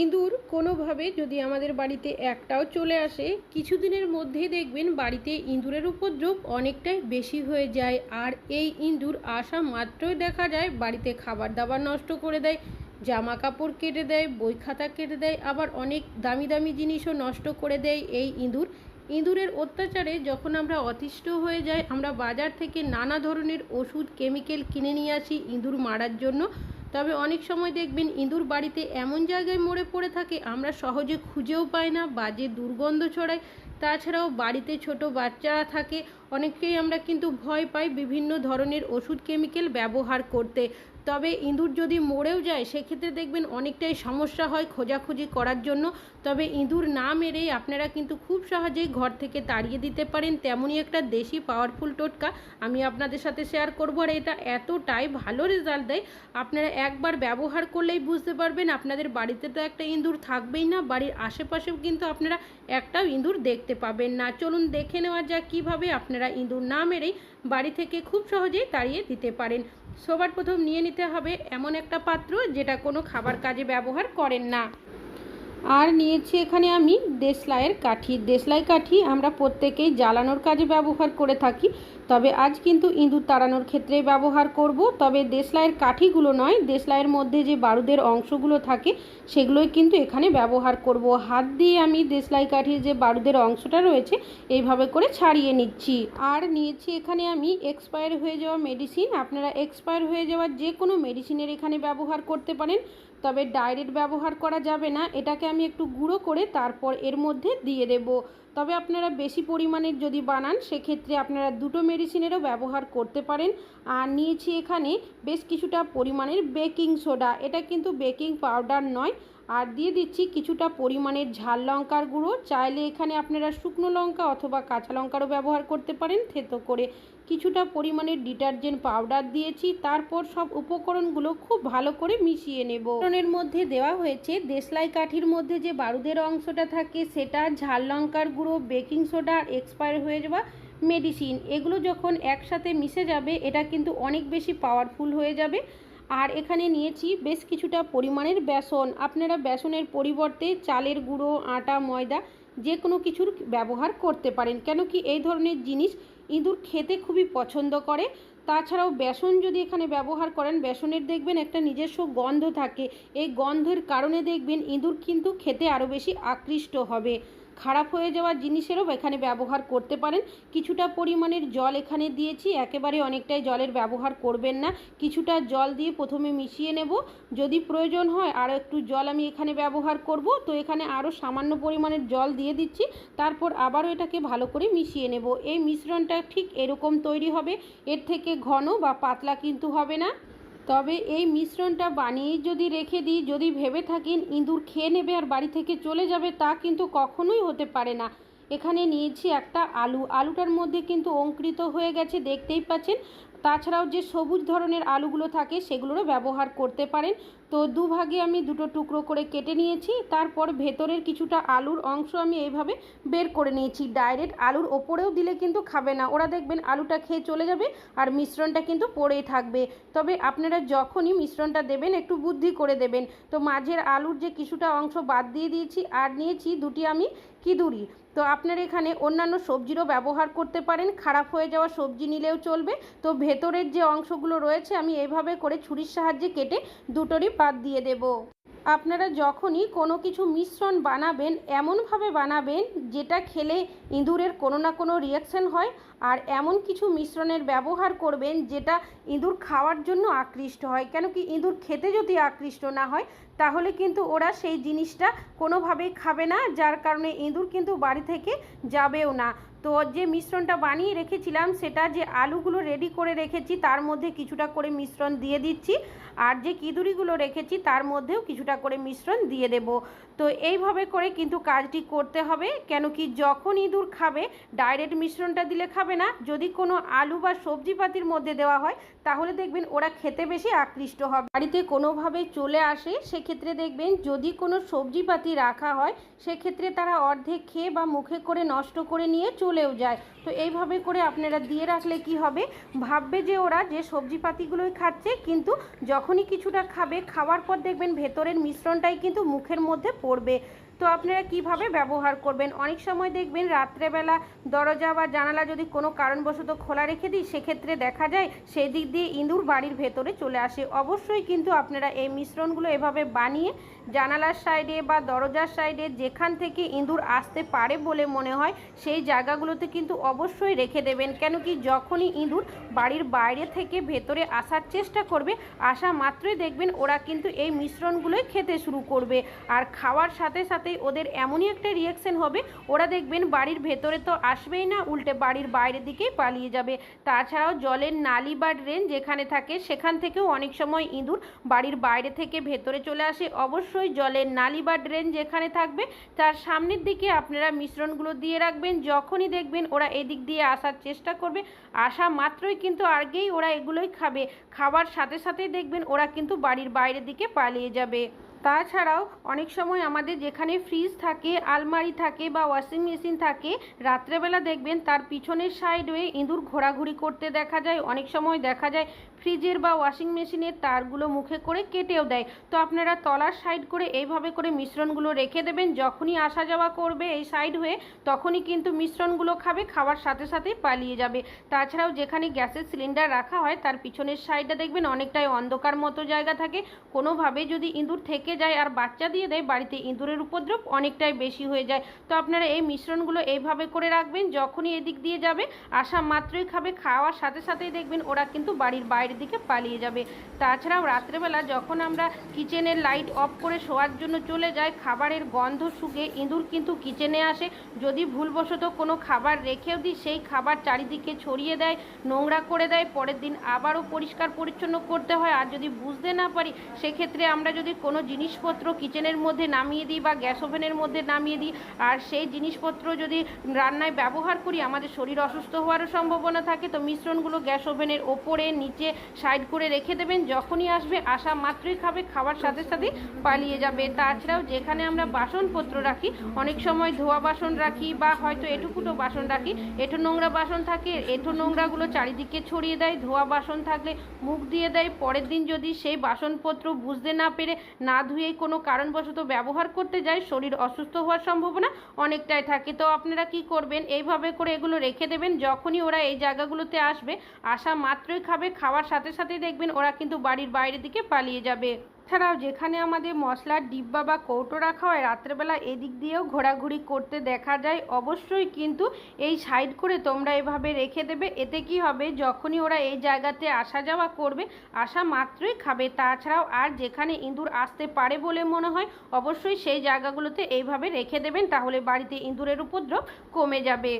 ইঁদুর কোনোভাবে যদি আমাদের বাড়িতে একটাও চলে আসে, কিছুদিনের মধ্যেই দেখবেন বাড়িতে ইঁদুরের উপদ্রব অনেকটাই বেশি হয়ে যায়। আর এই ইঁদুর আসা মাত্রই দেখা যায়, বাড়িতে খাবার দাবার নষ্ট করে দেয় জামা কাপড় কেটে দেয় বই খাতা কেটে দেয়, আবার অনেক দামি দামি জিনিসও নষ্ট করে দেয় এই ইঁদুর। ইঁদুরের অত্যাচারে যখন আমরা অতিষ্ঠ হয়ে যাই, আমরা বাজার থেকে নানা ধরনের ওষুধ, কেমিক্যাল কিনে নিয়ে আসি ইঁদুর মারার জন্য। তবে অনেক সময় দেখবেন ইঁদুর বাড়িতে এমন জায়গায় মরে পড়ে থাকে, আমরা সহজে খুঁজেও পাই না, বাজে দুর্গন্ধ ছড়ায়। তাছাড়াও বাড়িতে ছোট বাচ্চারা থাকে, অনেককেই আমরা কিন্তু ভয় পাই বিভিন্ন ধরনের ওষুধ কেমিক্যাল ব্যবহার করতে। তবে ইঁদুর যদি মরেও যায়, সেক্ষেত্রে দেখবেন অনেকটাই সমস্যা হয় খোঁজাখুঁজি করার জন্য। তবে ইঁদুর না মেরেই আপনারা কিন্তু খুব সহজেই ঘর থেকে তাড়িয়ে দিতে পারেন। তেমনই একটা দেশি পাওয়ারফুল টোটকা। আমি আপনাদের সাথে শেয়ার করব আর এটা এতটাই ভালো রেজাল্ট দেয়, আপনারা একবার ব্যবহার করলেই বুঝতে পারবেন আপনাদের বাড়িতে তো একটা ইঁদুর থাকবেই না, বাড়ির আশেপাশেও কিন্তু আপনারা একটাও ইঁদুর দেখতে পাবেন না। চলুন দেখে নেওয়া যাক কীভাবে আপনারা ইঁদুর না মেরেই বাড়ি থেকে খুব সহজেই তাড়িয়ে দিতে পারেন। সবার প্রথম নিয়ে নিতে হবে এমন একটা পাত্র যেটা কোনো খাবার কাজে ব্যবহার করেন না। আর নিয়েছি এখানে আমি দেশলাইয়ের কাঠি। দেশলাই কাঠি আমরা প্রত্যেকেই জ্বালানোর কাজে ব্যবহার করে থাকি, তবে আজ কিন্তু ইঁদুর তাড়ানোর ক্ষেত্রে ব্যবহার করব। তবে দেশলাইয়ের কাঠিগুলো নয়, দেশলাইয়ের মধ্যে যে বারুদের অংশগুলো থাকে, সেগুলোই কিন্তু এখানে ব্যবহার করব। হাত দিয়ে আমি দেশলাই কাঠির যে বারুদের অংশটা রয়েছে, এইভাবে করে ছাড়িয়ে নিচ্ছি। আর নিয়েছি এখানে আমি এক্সপায়ার হয়ে যাওয়া মেডিসিন। আপনারা এক্সপায়ার হয়ে যাওয়া যে কোনো মেডিসিনের এখানে ব্যবহার করতে পারেন। তবে ডাইরেক্ট ব্যবহার করা যাবে না, এটাকে আমি একটু গুঁড়ো করে তারপর এর মধ্যে দিয়ে দেব। তবে আপনারা বেশি পরিমাণের যদি বানান, সেক্ষেত্রে আপনারা দুটো মেডিসিনেরও ব্যবহার করতে পারেন। আর নিয়েছি এখানে বেশ কিছুটা পরিমাণের বেকিং সোডা। এটা কিন্তু বেকিং পাউডার নয় আর দিয়ে দিচ্ছি কিছুটা পরিমাণের ঝাল লঙ্কার গুঁড়ো। চাইলে এখানে আপনারা শুকনো লঙ্কা অথবা কাঁচা লঙ্কারও ব্যবহার করতে পারেন। থেতো করে কিছুটা পরিমাণের ডিটারজেন্ট পাউডার দিয়েছি। তারপর সব উপকরণগুলো খুব ভালো করে মিশিয়ে নেব। উপকরণের মধ্যে দেওয়া হয়েছে দেশলাই কাঠির মধ্যে যে বারুদের অংশটা থাকে, সেটা ঝাল লঙ্কার গুঁড়ো, বেকিং সোডা এক্সপায়ার হয়ে যাওয়া মেডিসিন। এগুলো যখন একসাথে মিশে যাবে, এটা কিন্তু অনেক বেশি পাওয়ারফুল হয়ে যাবে। আর এখানে নিয়েছি বেশ কিছুটা পরিমাণের বেসন। আপনারা বেসনের পরিবর্তে চালের গুঁড়ো, আটা, ময়দা যে কোনো কিছুর ব্যবহার করতে পারেন। কেন কি এই ধরনের জিনিস ইঁদুর খেতে খুবই পছন্দ করে। তাছাড়াও বেসন যদি এখানে ব্যবহার করেন, বেসনের দেখবেন একটা নিজস্ব গন্ধ থাকে। এই গন্ধের কারণে দেখবেন ইঁদুর কিন্তু খেতে আরও বেশি আকৃষ্ট হবে। খারাপ হয়ে যাওয়া জিনিসেরও এখানে ব্যবহার করতে পারেন। কিছুটা পরিমাণের জল এখানে দিয়েছি, একেবারে অনেকটাই জলের ব্যবহার করবেন না। কিছুটা জল দিয়ে প্রথমে মিশিয়ে নেব। যদি প্রয়োজন হয় আরও একটু জল আমি এখানে ব্যবহার করব। তো এখানে আরও সামান্য পরিমাণের জল দিয়ে দিচ্ছি। তারপর আবারও এটাকে ভালো করে মিশিয়ে নেব। এই মিশ্রণটা ঠিক এরকম তৈরি হবে। এর থেকে ঘন বা পাতলা কিন্তু হবে না। তবে এই মিশ্রণটা বানিয়ে যদি রেখে দিই, যদি ভেবে থাকেন ইঁদুর খেয়ে নেবে আর বাড়ি থেকে চলে যাবে, তা কিন্তু কখনোই হতে পারে না। এখানে নিয়েছি একটা আলু। আলুটার মধ্যে কিন্তু অঙ্কৃত হয়ে গেছে, দেখতেই পাচ্ছেন। তাছাড়াও যে সবুজ ধরনের আলুগুলো থাকে সেগুলোরও ব্যবহার করতে পারেন। তো দুভাগে আমি দুটো টুকরো করে কেটে নিয়েছি। তারপর ভেতরের কিছুটা আলুর অংশ আমি এইভাবে বের করে নিয়েছি। ডাইরেক্ট আলুর ওপরেও দিলে কিন্তু খাবে না। ওরা দেখবেন আলুটা খেয়ে চলে যাবে আর মিশ্রণটা কিন্তু পড়েই থাকবে। তবে আপনারা যখনই মিশ্রণটা দেবেন একটু বুদ্ধি করে দেবেন। তো মাঝের আলুর যে কিছুটা অংশ বাদ দিয়ে দিয়েছি আর নিয়েছি দুটি আমি কিদুরি। তো আপনারা এখানে অন্যান্য সবজিরও ব্যবহার করতে পারেন। খারাপ হয়ে যাওয়া সবজি নিলেও চলবে। তো ভেতরের যে অংশগুলো রয়েছে, আমি এইভাবে করে ছুরির সাহায্যে কেটে দুটোরই পাত দিয়ে দেব। আপনারা যখনই কোনো কিছু মিশ্রণ বানাবেন, এমনভাবে বানাবেন, যেটা খেলে ইঁদুরের কোনো না কোনো রিয়াকশান হয়। আর এমন কিছু মিশ্রণের ব্যবহার করবেন যেটা ইঁদুর খাওয়ার জন্য আকৃষ্ট হয়। কেন কি ইঁদুর খেতে যদি আকৃষ্ট না হয়, তাহলে কিন্তু ওরা সেই জিনিসটা কোনোভাবেই খাবে না, যার কারণে ইঁদুর কিন্তু বাড়ি থেকে যাবেও না। তো যে মিশ্রণটা বানিয়ে রেখেছিলাম, সেটা যে আলুগুলো রেডি করে রেখেছি, তার মধ্যে কিছুটা করে মিশ্রণ দিয়ে দিচ্ছি। আর যে কিদুরিগুলো রেখেছি, তার মধ্যেও কিছুটা করে মিশ্রণ দিয়ে দেব। তো এইভাবে করে কিন্তু কাজটি করতে হবে। কেন কি যখন ইঁদুর খাবে ডাইরেক্ট মিশ্রণটা দিলে খাবে হবে না। যদি কোনো আলু বা সবজিপাতির মধ্যে দেওয়া হয়, তাহলে দেখবেন ওরা খেতে বেশি আকৃষ্ট হবে। বাড়িতে কোনোভাবে চলে আসে, সেক্ষেত্রে দেখবেন যদি কোনো সবজিপাতি রাখা হয়, সেক্ষেত্রে তারা অর্ধেক খেয়ে বা মুখে করে নষ্ট করে নিয়ে চলেও যায়। তো এইভাবে করে আপনারা দিয়ে রাখলে কি হবে? ভাববে যে ওরা যে সবজিপাতিগুলোই খাচ্ছে, কিন্তু যখনই কিছুটা খাবে, খাওয়ার পর দেখবেন ভেতরের মিশ্রণটাই কিন্তু মুখের মধ্যে পড়বে। তো আপনারা কীভাবে ব্যবহার করবেন? অনেক সময় দেখবেন রাত্রেবেলা দরজা বা জানালা যদি কোনো কারণবশত খোলা রেখে দিই, সেক্ষেত্রে দেখা যায় সেই দিক দিয়ে ইঁদুর বাড়ির ভেতরে চলে আসে। অবশ্যই কিন্তু আপনারা এই মিশ্রণগুলো এভাবে বানিয়ে জানালার সাইডে বা দরজার সাইডে যেখান থেকে ইঁদুর আসতে পারে বলে মনে হয়, সেই জায়গাগুলোতে কিন্তু অবশ্যই রেখে দেবেন। কেন কি যখনই ইঁদুর বাড়ির বাইরে থেকে ভেতরে আসার চেষ্টা করবে, আসা মাত্রই দেখবেন ওরা কিন্তু এই মিশ্রণগুলোই খেতে শুরু করবে। আর খাওয়ার সাথে সাথেই ওদের এমনই একটা রিয়াকশন হবে। ওরা দেখবেন বাড়ির ভেতরে তো আসবেই না, উল্টে বাড়ির বাইরের দিকেই পালিয়ে যাবে। তাছাড়াও জলের নালি বা ড্রেন যেখানে থাকে, সেখান থেকেও অনেক সময় ইঁদুর বাড়ির বাইরে থেকে ভেতরে চলে আসে। অবশ্যই জলের নালি বা ড্রেন যেখানে থাকবে, তার সামনের দিকে আপনারা মিশ্রণগুলো দিয়ে রাখবেন। যখনই দেখবেন ওরা এদিক দিয়ে আসার চেষ্টা করবে, আসা মাত্রই কিন্তু আগেই ওরা এগুলোই খাবে। খাবার সাথে সাথেই দেখবেন ওরা কিন্তু বাড়ির বাইরের দিকে পালিয়ে যাবে। তাছাড়াও অনেক সময় আমাদের যেখানে ফ্রিজ থাকে, আলমারি থাকে বা ওয়াশিং মেশিন থাকে, রাত্রেবেলা দেখবেন তার পিছনের সাইডে ইঁদুর ঘোরাঘুরি করতে দেখা যায়। অনেক সময় দেখা যায় ফ্রিজের বা ওয়াশিং মেশিনের তারগুলো মুখে করে কেটেও দেয়। তো আপনারা তলার সাইড করে এইভাবে করে মিশ্রণগুলো রেখে দেবেন। যখনই আসা যাওয়া করবে এই সাইড হয়ে, তখনই কিন্তু মিশ্রণগুলো খাবে, খাওয়ার সাথে সাথেই পালিয়ে যাবে। তাছাড়াও যেখানে গ্যাসের সিলিন্ডার রাখা হয়, তার পিছনের সাইডটা দেখবেন অনেকটাই অন্ধকার মতো জায়গা থাকে। কোনোভাবে যদি ইঁদুর থেকে যায় আর বাচ্চা দিয়ে দেয়, বাড়িতে ইঁদুরের উপদ্রব অনেকটাই বেশি হয়ে যায়। তো আপনারা এই মিশ্রণগুলো এইভাবে করে রাখবেন, যখনই এদিক দিয়ে যাবে আসা মাত্রই খাবে, খাওয়ার সাথে সাথেই দেখবেন ওরা কিন্তু বাড়ির বাইরের দিকে পালিয়ে যাবে। তাছাড়াও রাত্রেবেলা যখন আমরা কিচেনের লাইট অফ করে শোয়ার জন্য চলে যাই, খাবারের গন্ধ শুকে ইঁদুর কিন্তু কিচেনে আসে। যদি ভুলবশত কোনো খাবার রেখেও দিই, সেই খাবার চারিদিকে ছড়িয়ে দেয়, নোংরা করে দেয়, পরের দিন আবারও পরিষ্কার পরিচ্ছন্ন করতে হয়। আর যদি বুঝতে না পারি, সেক্ষেত্রে আমরা যদি কোনো জিনিসপত্র কিচেনের মধ্যে নামিয়ে দিই বা গ্যাস ওভেনের মধ্যে নামিয়ে দিই। আর সেই জিনিসপত্র যদি রান্নায় ব্যবহার করি, আমাদের শরীর অসুস্থ হওয়ারও সম্ভাবনা থাকে। তো মিশ্রণগুলো গ্যাস ওভেনের ওপরে, নিচে সাইড করে রেখে দেবেন। যখনই আসবে, আসা মাত্রই খাবে, খাওয়ার সাথে সাথে পালিয়ে যাবে। তাছাড়াও যেখানে আমরা বাসনপত্র রাখি, অনেক সময় ধোয়া বাসন রাখি বা হয়তো এটুকুটো বাসন রাখি। এঁটো নোংরা বাসন থাকে এঁটো নোংরাগুলো চারিদিকে ছড়িয়ে দেয়। ধোয়া বাসন থাকলে মুখ দিয়ে দেয়। পরের দিন যদি সেই বাসনপত্র বুঝতে না পেরে না ধুয়েই কোনো কারণবশত ব্যবহার করতে যাই, শরীর অসুস্থ হওয়ার সম্ভাবনা অনেকটাই থাকে। তো আপনারা কি করবেন? এইভাবে করে এগুলো রেখে দেবেন। যখনই ওরা এই জায়গাগুলোতে আসবে, আসা মাত্রই খাবে, খাওয়ার সাথে সাথেই দেখবেন ওরা কিন্তু বাড়ির বাইরের দিকে পালিয়ে যাবে। ছাড়াও যেখানে আমাদের মশলার ডিব্বা বা কৌটো রাখা হয়, রাত্রেবেলা এদিক দিয়েও ঘোরাঘুরি করতে দেখা যায়। অবশ্যই কিন্তু এই সাইড করে তোমরা এভাবে রেখে দেবে। এতে কি হবে, যখনই ওরা এই জায়গাতে আসা যাওয়া করবে, আসা মাত্রই খাবে। তাছাড়াও আর যেখানে ইঁদুর আসতে পারে বলে মনে হয়, অবশ্যই সেই জায়গাগুলোতে এইভাবে রেখে দেবেন, তাহলে বাড়িতে ইঁদুরের উপদ্রব কমে যাবে।